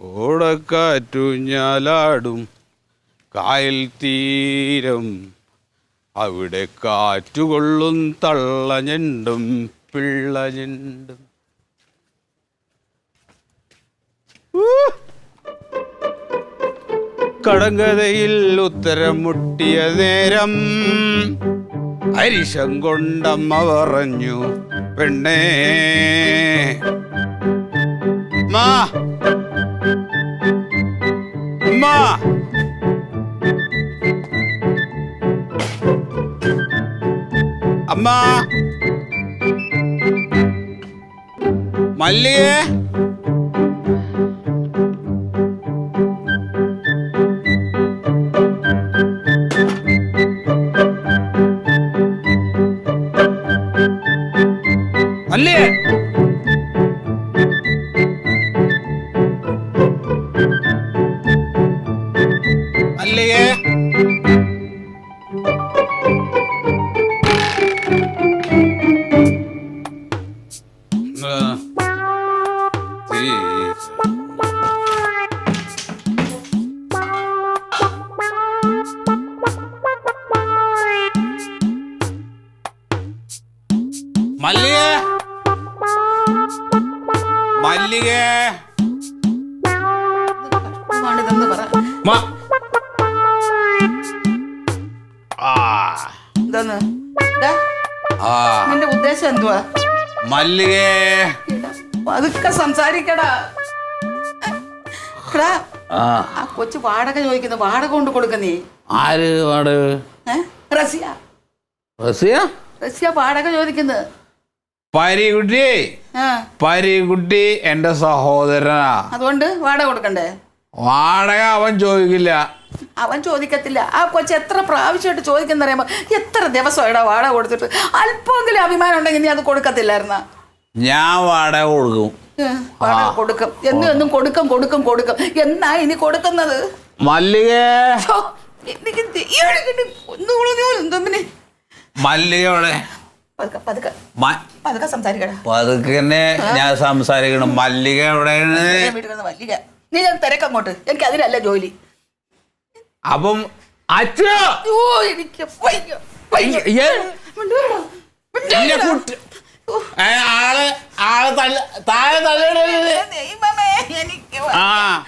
ഓടക്കാറ്റുഞ്ഞാലാടും കായൽ തീരം. അവിടെ കാറ്റുകൊള്ളും തള്ളഞ്ഞെണ്ടും പിള്ളഞ്ഞെണ്ടും. കടങ്കഥയിൽ ഉത്തരം മുട്ടിയ നേരം അരിശം കൊണ്ടമ്മ പറഞ്ഞു പെണ്ണേ. മാ അമ്മ. മല്ലിയേ. മല്ലികേ മല്ലികേ. മല്ലികേ. ഇതെന്ന് പറ. മ- ആ. ഇതെന്ന്. ദാ, ആ. നിന്റെ ഉദ്ദേശം എന്തുവാ? മല്ലികേ. എടാ, പതുക്കെ സംസാരിക്കടാ. എടാ, ആ. ആ കൊച്ചു വാടക ചോദിക്കുന്നു. വാടക കൊണ്ട് കൊടുക്ക നീ. ആര് വാടക? ഏ? റസിയ. റസിയ? റസിയ വാടക ചോദിക്കുന്നത് പരികുട്ടി. ആ. പരികുട്ടി എന്റെ സഹോദരനാ. അതുകൊണ്ട് വാടക കൊടുക്കണ്ടേ? വാടക അവൻ ചോദിക്കില്ല. അവൻ ചോദിക്കത്തില്ല. ആ കൊച്ചു എത്ര പ്രാവശ്യമായിട്ട് ചോദിക്കുന്ന അറിയാമോ എത്ര ദിവസമായിടാ വാടക കൊടുത്തിട്ട്? അല്പമെങ്കിലും അഭിമാനം ഉണ്ടെങ്കിൽ നീ അത് കൊടുക്കത്തില്ലായിരുന്ന? ഞാൻ വാടക കൊടുക്കും. കൊടുക്കും. എന്നും എന്നും കൊടുക്കും കൊടുക്കും കൊടുക്കും. എന്നാ ഇനി കൊടുക്കുന്നത്? മല്ലികേ. ഛോ, എനിക്ക് ദേഷ്യമായിട്ട് ഒന്നുകൂടെ നീ എന്തോന്നിനെ? മല്ലിക അവിടെ. പതുക്കെ പതുക്കെ. മ- പതുക്കെ സംസാരിക്കടാ. ഞാൻ സംസാരിക്കണം. മല്ലിക എവിടെയാണ് ഞാൻ വീട്ടിൽ കിടന്ന് വല്ലിക നീ ഞാൻ തിരക്കങ്ങോട്ട്. എനിക്ക് അതിനല്ല ജോലി. അപ്പം അച്ഛോ! ഓ എനിക്ക് വയ്യ, വയ്യ. കുട്ടി- ആൾ ആൾ തള്ള താഴെ തള്ളിയിടരുത്. ദൈവമേ, എനിക്ക്. ആ.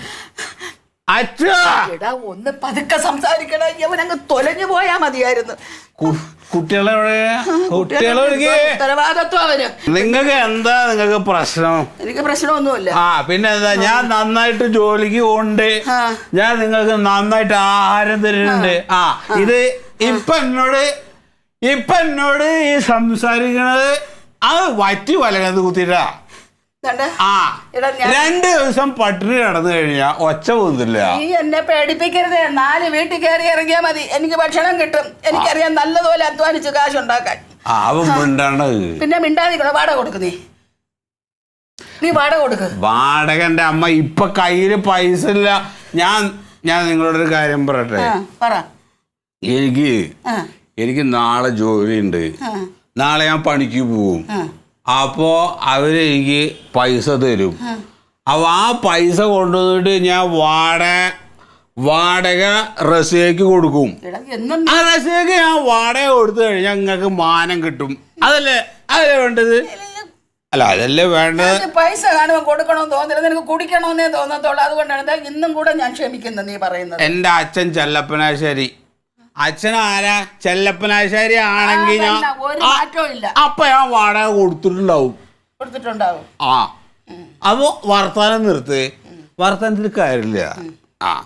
അച്ഛോ. എടാ ഒന്ന് പതുക്കെ സംസാരിക്കണ ഇവൻ അങ്ങ് തൊലഞ്ഞു പോയാ മതിയായിരുന്നു. കു- കുട്ടികളെവിടെ കുട്ടികളെ ഉത്തരവാദിത്വം അവന്. നിങ്ങൾക്ക് എന്താ നിങ്ങൾക്ക് പ്രശ്നം? എനിക്ക് പ്രശ്നമൊന്നുമില്ല. ആ പിന്നെ എന്താ ഞാൻ നന്നായിട്ട് ജോലിക്ക് പോണ്ട് ആ. ഞാൻ നിങ്ങൾക്ക് നന്നായിട്ട് ആഹാരം തരുന്നുണ്ട്. ആ. ഇത് ഇപ്പൊ എന്നോട് ഇപ്പൊ എന്നോട് ഈ സംസാരിക്കണത് അത് വറ്റി വലകത്ത് കുത്തിട്ടാ? ആ രണ്ട് ദിവസം പട്ടിണി കിടന്നു കഴിഞ്ഞാ ഒച്ച പോകുന്നില്ല നീ എന്നെ പേടിപ്പിക്കരുത്. നാല് വീട്ടിൽ കയറി ഇറങ്ങിയാ മതി. എനിക്ക് ഭക്ഷണം കിട്ടും. എനിക്കറിയാം നല്ലതുപോലെ അധ്വാനിച്ച് കാശുണ്ടാക്കാൻ. ഉണ്ടാക്കാൻ അവൻ പിന്നെ മിണ്ടാതിക്കണോ വാടക കൊടുക്കുന്നേ നീ. വാടക കൊടുക്ക്. വാടകന്റെ അമ്മ ഇപ്പൊ കയ്യിൽ പൈസ ഇല്ല. ഞാൻ ഞാൻ നിങ്ങളോടൊരു കാര്യം പറയട്ടെ? പറ. എനിക്ക് എനിക്ക് നാളെ ജോലിയുണ്ട്. നാളെ ഞാൻ പണിക്ക് പോവും. അപ്പോൾ അവർ എനിക്ക് പൈസ തരും. അപ്പോൾ ആ പൈസ കൊണ്ടുവന്നിട്ട് ഞാൻ വാട വാടക റസിയക്ക് കൊടുക്കും. ആ റസിയക്ക് ഞാൻ വാടക കൊടുത്തു കഴിഞ്ഞാൽ നിങ്ങൾക്ക് മാനം കിട്ടും. അതല്ലേ? അതല്ലേ വേണ്ടത്? അല്ല അതല്ലേ വേണ്ടത്? പൈസ കാണുമ്പോൾ കൊടുക്കണമെന്ന് തോന്നില്ല നിനക്ക് കുടിക്കണമെന്നേ തോന്നത്തുള്ളൂ. അതുകൊണ്ടാണ് ഇന്നും കൂടെ ഞാൻ ക്ഷമിക്കുന്നത് നീ പറയുന്നത്. എന്റെ അച്ഛൻ ചെല്ലപ്പനാശ്ശേരി. അച്ഛൻ ആരാ ചെല്ലപ്പനാശാരി ആണെങ്കിൽ ഞാൻ ഒരു ആ, മാറ്റവും ഇല്ല. അപ്പൊ ഞാൻ വാടക കൊടുത്തിട്ടുണ്ടാവും. കൊടുത്തിട്ടുണ്ടാവും. ആ. അപ്പൊ വർത്താനം നിർത്ത്. വർത്താനത്തിൽ കാര്യമില്ല. ആ.